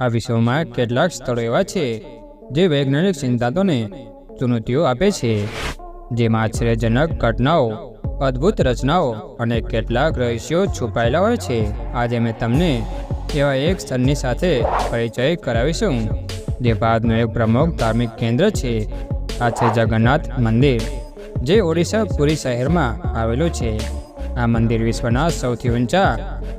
આ વિશ્વમાં કેટલાક સ્થળો એવા છે જે વૈજ્ઞાનિક સિદ્ધાંતોને ચુનૌતીઓ આપે છે, જેમાં આશ્ચર્યજનક ઘટનાઓ, અદ્ભુત રચનાઓ અને કેટલાક રહસ્યો છુપાયેલા હોય છે. આજે મેં તમને એવા એક સ્થળની સાથે પરિચય કરાવીશું, જે ભારતનું એક પ્રમુખ ધાર્મિક કેન્દ્ર છે. આ છે જગન્નાથ મંદિર, જે ઓડિશા પુરી શહેરમાં આવેલું છે. આ મંદિર વિશ્વના સૌથી ઊંચા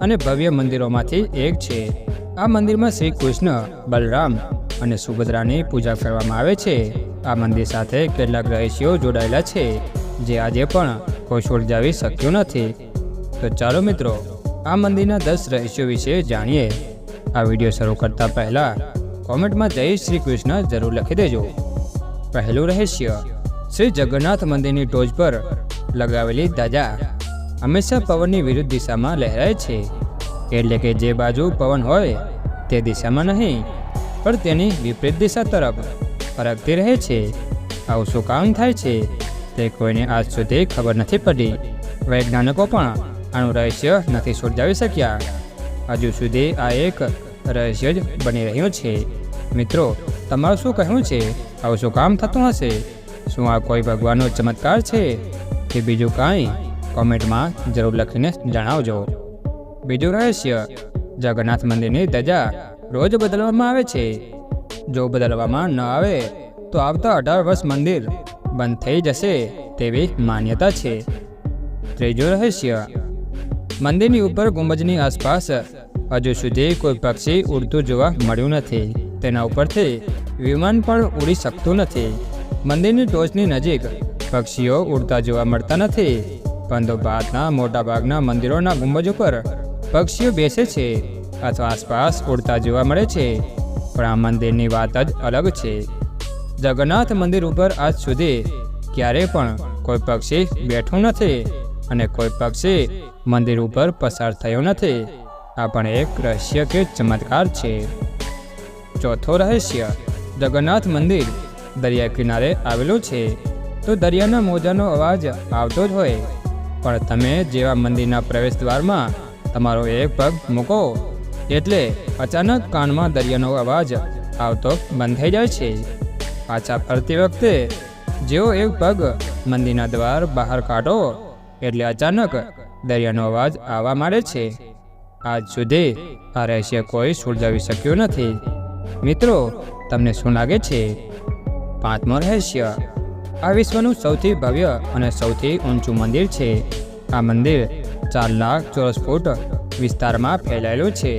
અને ભવ્ય મંદિરોમાંથી એક છે. આ મંદિરમાં શ્રી કૃષ્ણ, બલરામ અને સુભદ્રાની પૂજા કરવામાં આવે છે. આ મંદિર સાથે કેટલાક રહસ્યો જોડાયેલા છે, જે આજે પણ કોઈ સુલઝાવી શક્યું નથી. તો ચાલો મિત્રો, આ મંદિરના દસ રહસ્યો વિશે જાણીએ. આ વીડિયો શરૂ કરતા પહેલા કોમેન્ટમાં જય શ્રી કૃષ્ણ જરૂર લખી દેજો. પહેલું રહસ્ય, શ્રી જગન્નાથ મંદિરની ટોચ પર લગાવેલી ધજા હંમેશા પવનની વિરુદ્ધ દિશામાં લહેરાય છે. એટલે કે જે બાજુ પવન હોય તે દિશામાં નહીં, પણ તેની વિપરીત દિશા તરફ ફરકતી રહે છે. આવું શું કામ થાય છે, તે કોઈને આજ સુધી ખબર નથી પડી. વૈજ્ઞાનિકો પણ આનું રહસ્ય નથી સુલઝાવી શક્યા. હજુ સુધી આ એક રહસ્ય જ બની રહ્યું છે. મિત્રો, તમારું શું કહેવું છે? આવું શું કામ થતું હશે? શું આ કોઈ ભગવાનનો ચમત્કાર છે? કે બીજું કાંઈ? કોમેન્ટમાં જરૂર લખીને જણાવજો. બીજું રહસ્ય, જગન્નાથ મંદિરની ધજા રોજ બદલવામાં આવે છે. જો બદલવામાં ન આવે, તો આવતા અઢાર વર્ષ મંદિર બંધ થઈ જશે તેવી માન્યતા છે. ત્રીજું રહસ્ય, મંદિરની ઉપર ગુંબજની આસપાસ હજુ સુધી કોઈ પક્ષી ઉડતું જોવા મળ્યું નથી. તેના ઉપરથી વિમાન પણ ઉડી શકતું નથી. મંદિરની ટોચની નજીક પક્ષીઓ ઉડતા જોવા મળતા નથી. પરંતુ ભારતના મોટાભાગના મંદિરોના ગુંબજ ઉપર પક્ષીઓ બેસે છે અથવા આસપાસ ઉડતા જોવા મળે છે. પણ આ મંદિરની વાત જ અલગ છે. જગન્નાથ મંદિર ઉપર આજ સુધી ક્યારેય પણ કોઈ પક્ષી બેઠું નથી અને કોઈ પક્ષી મંદિર ઉપર પસાર થયો નથી. આ પણ એક રહસ્ય કે ચમત્કાર છે. ચોથો રહસ્ય, જગન્નાથ મંદિર દરિયા કિનારે આવેલું છે. તો દરિયાના મોજાનો અવાજ આવતો જ હોય. પણ તમે જેવા મંદિરના પ્રવેશ દ્વારમાં તમારો એક પગ મૂકો. એટલે અચાનક કાનમાં દરિયાનો અવાજ આવતો બંધ થઈ જાય છે. પાછા ફરતી વખતે જેવો એક પગ મંદિરના દ્વાર બહાર કાઢો, એટલે અચાનક દરિયાનો અવાજ આવવા માંડે છે. આજ સુધી આ રહસ્ય કોઈ સુલઝાવી શક્યું નથી. મિત્રો, તમને શું લાગે છે? પાંચમો રહસ્ય. આ વિશ્વનું સૌથી ભવ્ય અને સૌથી ઊંચું મંદિર છે. આ મંદિર ચાર લાખ ચોરસ ફૂટ વિસ્તારમાં ફેલાયેલું છે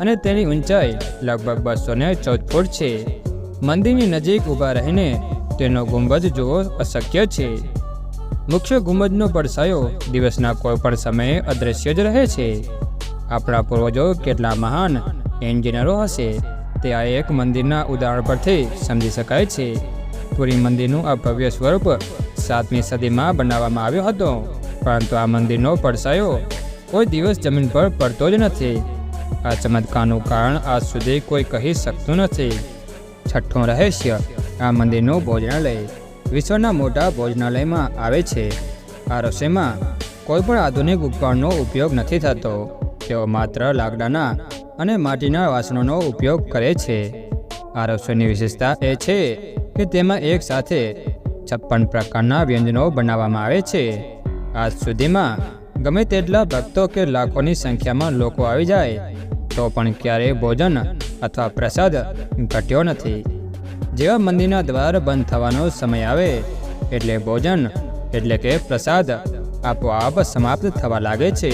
અને તેની ઊંચાઈ લગભગ બસો ને ચૌદ ફૂટ છે. મંદિરની નજીક ઊભા રહીને તેનો ગુંબજ જોવો અશક્ય છે. મુખ્ય ગુંબજનો પડછાયો દિવસના કોઈપણ સમયે અદૃશ્ય જ રહે છે. આપણા પૂર્વજો કેટલા મહાન એન્જિનિયરો હશે તે આ એક મંદિરના ઉદાહરણ પરથી સમજી શકાય છે. પુરી મંદિરનું આ ભવ્ય સ્વરૂપ સાતમી સદીમાં બનાવવામાં આવ્યો હતો. પરંતુ આ મંદિરનો પડસાયો કોઈ દિવસ જમીન પર પડતો જ નથી. આ ચમત્કારનું કારણ આજ સુધી કોઈ કહી શકતું નથી. છઠ્ઠું રહસ્ય, આ મંદિરનું ભોજનાલય. વિશ્વના મોટા ભોજનાલયમાં આવે છે. આ રસોઈમાં કોઈ પણ આધુનિક ઉપકરણનો ઉપયોગ નથી થતો. તેઓ માત્ર લાકડાના અને માટીના વાસણોનો ઉપયોગ કરે છે. આ રસોઈની વિશેષતા એ છે કે તેમાં એક સાથે છપ્પન પ્રકારના વ્યંજનો બનાવવામાં આવે છે. આજ સુધીમાં ગમે તેટલા ભક્તો કે લાખોની સંખ્યામાં લોકો આવી જાય, તો પણ ક્યારેય ભોજન અથવા પ્રસાદ ઘટ્યો નથી. જેવા મંદિરના દ્વાર બંધ થવાનો સમય આવે, એટલે ભોજન એટલે કે પ્રસાદ આપોઆપ સમાપ્ત થવા લાગે છે.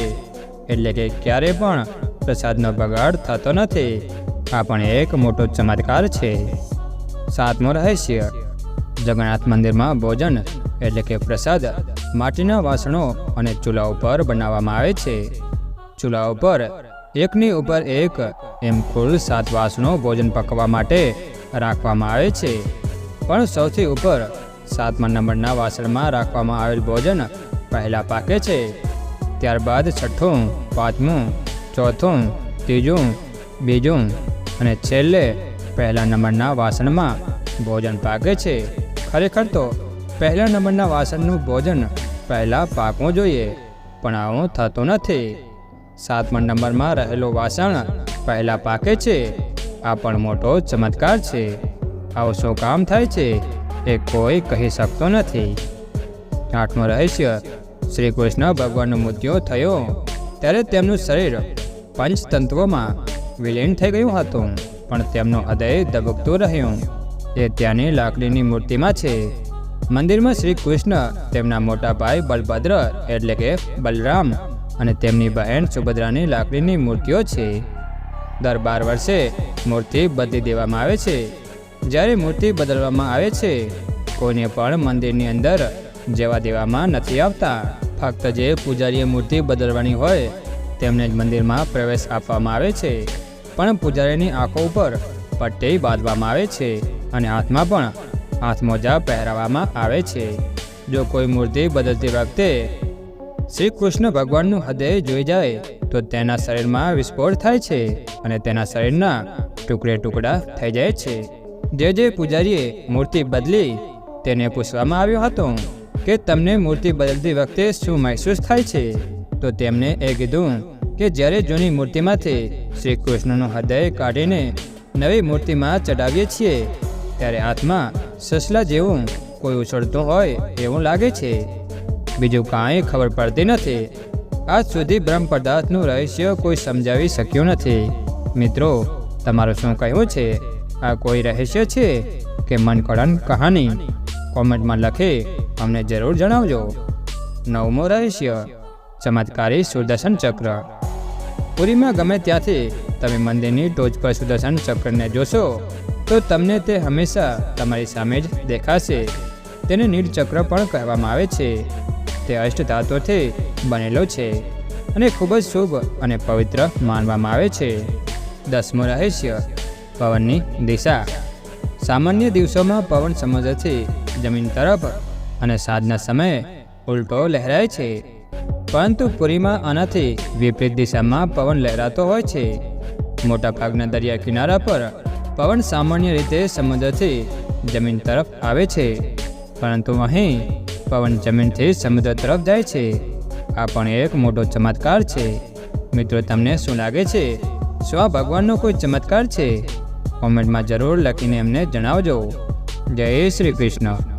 એટલે કે ક્યારે પણ પ્રસાદનો બગાડ થતો નથી. આ પણ એક મોટો ચમત્કાર છે. સાતમો રહસ્ય. જગન્નાથ મંદિરમાં ભોજન એટલે કે પ્રસાદ માટીના વાસણો અને ચૂલા ઉપર બનાવવામાં આવે છે. ચૂલા ઉપર એકની ઉપર એક એમ કુલ સાત વાસણો ભોજન પકવવા માટે રાખવામાં આવે છે. પણ સૌથી ઉપર સાતમા નંબરના વાસણમાં રાખવામાં આવેલ ભોજન પહેલાં પાકે છે. ત્યારબાદ છઠ્ઠું, પાંચમું, ચોથું, ત્રીજું, બીજું અને છેલ્લે પહેલા નંબરના વાસણમાં ભોજન પાકે છે. ખરેખર તો પહેલા નંબરના વાસણનું ભોજન પહેલાં પાકવું જોઈએ, પણ આવું થતું નથી. સાતમા નંબરમાં રહેલું વાસણ પહેલાં પાકે છે. આ પણ મોટો ચમત્કાર છે. આવું શું કામ થાય છે એ કોઈ કહી શકતો નથી. આઠમું રહસ્ય શ્રી કૃષ્ણ ભગવાનનો મૃત્યુ થયો ત્યારે તેમનું શરીર પંચતંત્રોમાં વિલીન થઈ ગયું હતું, પણ તેમનું હૃદય ધબકતું રહ્યું. એ ત્યાંની લાકડીની મૂર્તિમાં છે. મંદિરમાં શ્રી કૃષ્ણ, તેમના મોટા ભાઈ બલભદ્ર એટલે કે બલરામ અને તેમની બહેન સુભદ્રાની લાકડીની મૂર્તિઓ છે. દર બાર વર્ષે મૂર્તિ બદલી દેવામાં આવે છે. જ્યારે મૂર્તિ બદલવામાં આવે છે, કોઈને પણ મંદિરની અંદર જવા દેવામાં નથી આવતા. ફક્ત જે પૂજારીએ મૂર્તિ બદલવાની હોય, તેમને જ મંદિરમાં પ્રવેશ આપવામાં આવે છે. પણ પૂજારીની આંખો ઉપર પટ્ટી બાંધવામાં આવે છે અને હાથમાં પણ હાથ મોજા પહેરાવવામાં આવે છે. જો કોઈ મૂર્તિ બદલતી વખતે શ્રી કૃષ્ણ ભગવાનનું હૃદય જોઈ જાય, તો તેના શરીરમાં વિસ્ફોટ થાય છે અને તેના શરીરના ટુકડે ટુકડા થઈ જાય છે. જે જે પૂજારીએ મૂર્તિ બદલી, તેને પૂછવામાં આવ્યો હતો કે તમને મૂર્તિ બદલતી વખતે શું મહેસૂસ થાય છે? તો તેમને એ કીધું કે જ્યારે જૂની મૂર્તિમાંથી શ્રી કૃષ્ણનું હૃદય કાઢીને નવી મૂર્તિમાં ચડાવીએ છીએ, ત્યારે હાથમાં સસલા જેવું કોઈ ઉછળતું હોય એવું લાગે છે. બીજું કાંઈ ખબર પડતી નથી. આજ સુધી બ્રહ્મ પદાર્થનું રહસ્ય કોઈ સમજાવી શક્યું નથી. મિત્રો, તમારું શું કહેવું છે? આ કોઈ રહસ્ય છે કે મનકળન કહાની? કોમેન્ટમાં લખી, અમને જરૂર જણાવજો. નવમો રહસ્ય, ચમત્કારી સુદર્શન ચક્ર. પુરીમાં ગમે ત્યાંથી તમે મંદિરની ટોચ પર સુદર્શન ચક્રને જોશો તો તમને તે હંમેશા તમારી સામે જ દેખાશે. તેને નીલચક્ર પણ કહેવામાં આવે છે. તે અષ્ટધાતુથી બનેલો છે અને ખૂબ જ શુભ અને પવિત્ર માનવામાં આવે છે. દસમું રહસ્ય, પવનની દિશા. સામાન્ય દિવસોમાં પવન સમુદ્રથી જમીન તરફ અને સાંજના સમયે ઉલટો લહેરાય છે. પરંતુ પુરીમાં આનાથી વિપરીત દિશામાં પવન લહેરાતો હોય છે. મોટાભાગના દરિયા કિનારા પર પવન સામાન્ય રીતે સમુદ્રથી જમીન તરફ આવે છે, પરંતુ અહીં પવન જમીનથી સમુદ્ર તરફ જાય છે. આ પણ એક મોટો ચમત્કાર છે. મિત્રો, તમને શું લાગે છે? શું આ ભગવાનનો કોઈ ચમત્કાર છે? કોમેન્ટમાં જરૂર લખીને એમને જણાવજો. જય શ્રી કૃષ્ણ.